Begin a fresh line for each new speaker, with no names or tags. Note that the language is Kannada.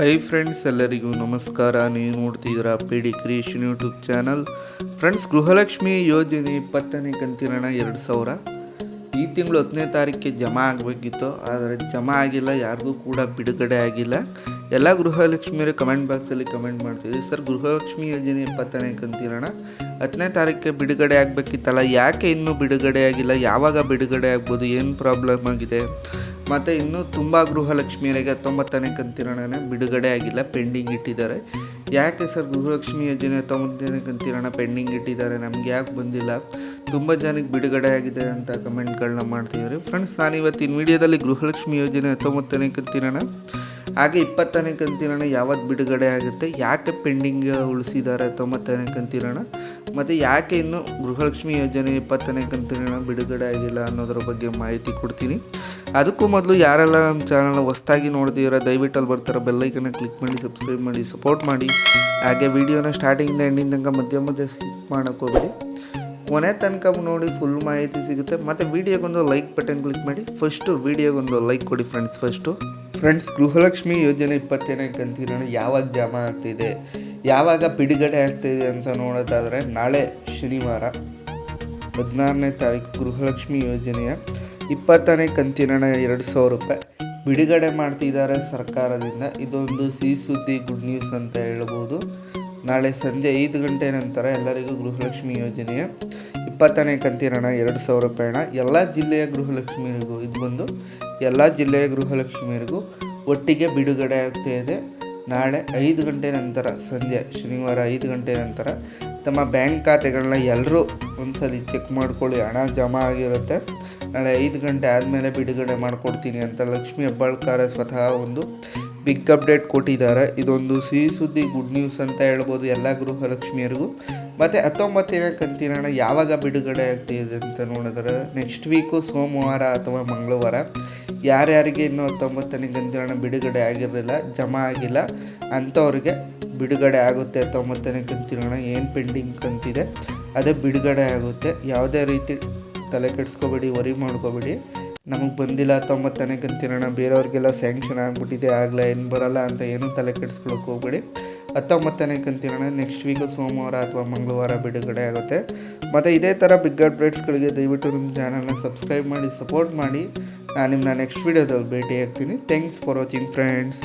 ಹೈ ಫ್ರೆಂಡ್ಸ್ ಎಲ್ಲರಿಗೂ ನಮಸ್ಕಾರ. ನೀವು ನೋಡ್ತಿದ್ದೀರಾ P D creation YouTube channel friends Gruhalakshmi ಯೋಜನೆ ಇಪ್ಪತ್ತನೇ ಕಂತಿನ ಎರಡು ಸಾವಿರ. ಈ ತಿಂಗಳು ಹತ್ತನೇ ತಾರೀಕಿಗೆ ಜಮಾ ಆಗಬೇಕಿತ್ತು. ಆದರೆ ಜಮಾ ಆಗಿಲ್ಲ, ಯಾರಿಗೂ ಕೂಡ ಬಿಡುಗಡೆ ಆಗಿಲ್ಲ. ಎಲ್ಲ ಗೃಹಲಕ್ಷ್ಮಿಯರು ಕಮೆಂಟ್ ಬಾಕ್ಸಲ್ಲಿ ಕಮೆಂಟ್ ಮಾಡ್ತೀವಿ ಸರ್, ಗೃಹಲಕ್ಷ್ಮಿ ಯೋಜನೆ ಇಪ್ಪತ್ತನೇ ಕಂತಿರೋಣ. ಹತ್ತನೇ ತಾರೀಕಿಗೆ ಬಿಡುಗಡೆ ಆಗಬೇಕಿತ್ತಲ್ಲ, ಯಾಕೆ ಇನ್ನೂ ಬಿಡುಗಡೆ ಆಗಿಲ್ಲ? ಯಾವಾಗ ಬಿಡುಗಡೆ ಆಗ್ಬೋದು? ಏನು ಪ್ರಾಬ್ಲಮ್ ಆಗಿದೆ? ಮತ್ತು ಇನ್ನೂ ತುಂಬ ಗೃಹಲಕ್ಷ್ಮಿಯರಿಗೆ ಹತ್ತೊಂಬತ್ತನೇ ಕಂತಿನ ಹಣನ ಬಿಡುಗಡೆ ಆಗಿಲ್ಲ, ಪೆಂಡಿಂಗ್ ಇಟ್ಟಿದ್ದಾರೆ. ಯಾಕೆ ಸರ್ ಗೃಹಲಕ್ಷ್ಮಿ ಯೋಜನೆ ಹತ್ತೊಂಬತ್ತನೇ ಕಂತಿರಣ ಪೆಂಡಿಂಗ್ ಇಟ್ಟಿದ್ದಾರೆ? ನಮ್ಗೆ ಯಾಕೆ ಬಂದಿಲ್ಲ? ತುಂಬ ಜನಕ್ಕೆ ಬಿಡುಗಡೆ ಆಗಿದೆ ಅಂತ ಕಮೆಂಟ್ಗಳನ್ನ ಮಾಡ್ತಿದ್ದಾರೆ. ಫ್ರೆಂಡ್ಸ್ ನಾನು ಇವತ್ತಿನ ವಿಡಿಯೋದಲ್ಲಿ ಗೃಹಲಕ್ಷ್ಮಿ ಯೋಜನೆ ಹತ್ತೊಂಬತ್ತನೇ ಕಂತಿನ ಹಾಗೆ ಇಪ್ಪತ್ತನೇ ಕಂತಿನ ಯಾವತ್ತು ಬಿಡುಗಡೆ ಆಗುತ್ತೆ, ಯಾಕೆ ಪೆಂಡಿಂಗ್ ಉಳಿಸಿದ್ದಾರೆ ಹತ್ತೊಂಬತ್ತನೇ ಕಂತಿನ ಮತ್ತು ಯಾಕೆ ಇನ್ನು ಗೃಹಲಕ್ಷ್ಮಿ ಯೋಜನೆ ಇಪ್ಪತ್ತನೇ ಕಂತಿನ ಬಿಡುಗಡೆ ಆಗಿಲ್ಲ ಅನ್ನೋದ್ರ ಬಗ್ಗೆ ಮಾಹಿತಿ ಕೊಡ್ತೀನಿ. ಅದಕ್ಕೂ ಮೊದಲು ಯಾರೆಲ್ಲ ನಮ್ಮ ಚಾನಲ್ನ ಹೊಸ್ದಾಗಿ ನೋಡ್ತೀರ ದಯವಿಟ್ಟು ಅಲ್ಲಿ ಬರ್ತಾರೋ ಬೆಲ್ಲೈಕನ್ನ ಕ್ಲಿಕ್ ಮಾಡಿ ಸಬ್ಸ್ಕ್ರೈಬ್ ಮಾಡಿ ಸಪೋರ್ಟ್ ಮಾಡಿ. ಹಾಗೆ ವಿಡಿಯೋನ ಸ್ಟಾರ್ಟಿಂಗಿಂದ ಎಂಡಿಂಗ್ ತನಕ ಮಧ್ಯ ಮಧ್ಯ ಸ್ಕಿಪ್ ಮಾಡೋಕೆ ಹೋಗ್ಬೇಡಿ. ಕೊನೆ ತನಕ ನೋಡಿ ಫುಲ್ ಮಾಹಿತಿ ಸಿಗುತ್ತೆ. ಮತ್ತು ವಿಡಿಯೋಗೊಂದು ಲೈಕ್ ಬಟನ್ ಕ್ಲಿಕ್ ಮಾಡಿ. ಫಸ್ಟು ವಿಡಿಯೋಗೊಂದು ಲೈಕ್ ಕೊಡಿ ಫ್ರೆಂಡ್ಸ್ ಫಸ್ಟು ಫ್ರೆಂಡ್ಸ್ ಗೃಹಲಕ್ಷ್ಮಿ ಯೋಜನೆ ಇಪ್ಪತ್ತನೇ ಕಂತಿನ ಯಾವಾಗ ಜಮಾ ಆಗ್ತಿದೆ? ಯಾವಾಗ ಬಿಡುಗಡೆ ಆಗ್ತಿದೆ ಅಂತ ನೋಡೋದಾದರೆ ನಾಳೆ ಶನಿವಾರ ಹದಿನಾರನೇ ತಾರೀಕು ಗೃಹಲಕ್ಷ್ಮಿ ಯೋಜನೆಯ ಇಪ್ಪತ್ತನೇ ಕಂತಿನ ಎರಡು ಸಾವಿರ ರೂಪಾಯಿ ಬಿಡುಗಡೆ ಮಾಡ್ತಿದ್ದಾರೆ ಸರ್ಕಾರದಿಂದ. ಇದೊಂದು ಸಿಹಿ ಸುದ್ದಿ ಗುಡ್ ನ್ಯೂಸ್ ಅಂತ ಹೇಳ್ಬೋದು. ನಾಳೆ ಸಂಜೆ ಐದು ಗಂಟೆ ನಂತರ ಎಲ್ಲರಿಗೂ ಗೃಹಲಕ್ಷ್ಮಿ ಯೋಜನೆಯ ಇಪ್ಪತ್ತನೇ ಕಂತಿನ ಹಣ ಎರಡು ಸಾವಿರ ರೂಪಾಯಿ ಹಣ ಎಲ್ಲ ಜಿಲ್ಲೆಯ ಗೃಹಲಕ್ಷ್ಮಿಯರಿಗೂ. ಇದು ಬಂದು ಎಲ್ಲ ಜಿಲ್ಲೆಯ ಗೃಹಲಕ್ಷ್ಮಿಯರಿಗೂ ಒಟ್ಟಿಗೆ ಬಿಡುಗಡೆ ಆಗ್ತಾ ಇದೆ. ನಾಳೆ ಐದು ಗಂಟೆ ನಂತರ, ಸಂಜೆ ಶನಿವಾರ ಐದು ಗಂಟೆ ನಂತರ ತಮ್ಮ ಬ್ಯಾಂಕ್ ಖಾತೆಗಳನ್ನ ಎಲ್ಲರೂ ಒಂದ್ಸಲಿ ಚೆಕ್ ಮಾಡ್ಕೊಳ್ಳಿ. ಹಣ ಜಮಾ ಆಗಿರುತ್ತೆ. ನಾಳೆ ಐದು ಗಂಟೆ ಆದಮೇಲೆ ಬಿಡುಗಡೆ ಮಾಡಿಕೊಡ್ತೀನಿ ಅಂತ ಲಕ್ಷ್ಮಿ ಹೆಬ್ಬಾಳ್ಕರ ಸ್ವತಃ ಒಂದು ಬಿಗ್ ಅಪ್ಡೇಟ್ ಕೊಟ್ಟಿದ್ದಾರೆ. ಇದೊಂದು ಸಿಹಿ ಸುದ್ದಿ ಗುಡ್ ನ್ಯೂಸ್ ಅಂತ ಹೇಳ್ಬೋದು ಎಲ್ಲ ಗೃಹಲಕ್ಷ್ಮಿಯರಿಗೂ. ಮತ್ತು ಹತ್ತೊಂಬತ್ತನೇ ಕಂತಿನ ಯಾವಾಗ ಬಿಡುಗಡೆ ಆಗ್ತಿದೆ ಅಂತ ನೋಡಿದ್ರೆ ನೆಕ್ಸ್ಟ್ ವೀಕು ಸೋಮವಾರ ಅಥವಾ ಮಂಗಳವಾರ. ಯಾರ್ಯಾರಿಗೆ ಇನ್ನೂ ಹತ್ತೊಂಬತ್ತನೇ ಕಂತಿನ ಬಿಡುಗಡೆ ಆಗಿರಲಿಲ್ಲ, ಜಮಾ ಆಗಿಲ್ಲ, ಅಂಥವ್ರಿಗೆ ಬಿಡುಗಡೆ ಆಗುತ್ತೆ ಹತ್ತೊಂಬತ್ತನೇ ಕಂತಿನ ಏನು ಪೆಂಡಿಂಗ್ ಕಂತಿದೆ, ಅದೇ ಬಿಡುಗಡೆ ಆಗುತ್ತೆ. ಯಾವುದೇ ರೀತಿ ತಲೆ ಕೆಡಿಸ್ಕೋಬೇಡಿ ವರಿ ಮಾಡ್ಕೋಬೇಡಿ. ನಮಗೆ ಬಂದಿಲ್ಲ ತೊಂಬತ್ತನೇ ಕಂತಿರೋಣ ಬೇರೆಯವ್ರಿಗೆಲ್ಲ ಸ್ಯಾಂಕ್ಷನ್ ಆಗಿಬಿಟ್ಟಿದೆ ಆಗಲ್ಲ ಏನು ಬರಲ್ಲ ಅಂತ ಏನೂ ತಲೆ ಕೆಡಿಸ್ಕೊಳಕ್ಕೆ ಹೋಗ್ಬೇಡಿ. ಹತ್ತೊಂಬತ್ತನೇ ಕಂತಿರೋಣ ನೆಕ್ಸ್ಟ್ ವೀಕು ಸೋಮವಾರ ಅಥವಾ ಮಂಗಳವಾರ ಬಿಡುಗಡೆ ಆಗುತ್ತೆ. ಮತ್ತು ಇದೇ ಥರ ಬಿಗ್ ಅಪ್ಡೇಟ್ಸ್ಗಳಿಗೆ ದಯವಿಟ್ಟು ನಿಮ್ಮ ಚಾನಲ್ನ ಸಬ್ಸ್ಕ್ರೈಬ್ ಮಾಡಿ ಸಪೋರ್ಟ್ ಮಾಡಿ. ನಾನು ನಿಮ್ಮನ್ನ ನೆಕ್ಸ್ಟ್ ವೀಡಿಯೋದಲ್ಲಿ ಭೇಟಿ ಆಗ್ತೀನಿ ಥ್ಯಾಂಕ್ಸ್ ಫಾರ್ ವಾಚಿಂಗ್ ಫ್ರೆಂಡ್ಸ್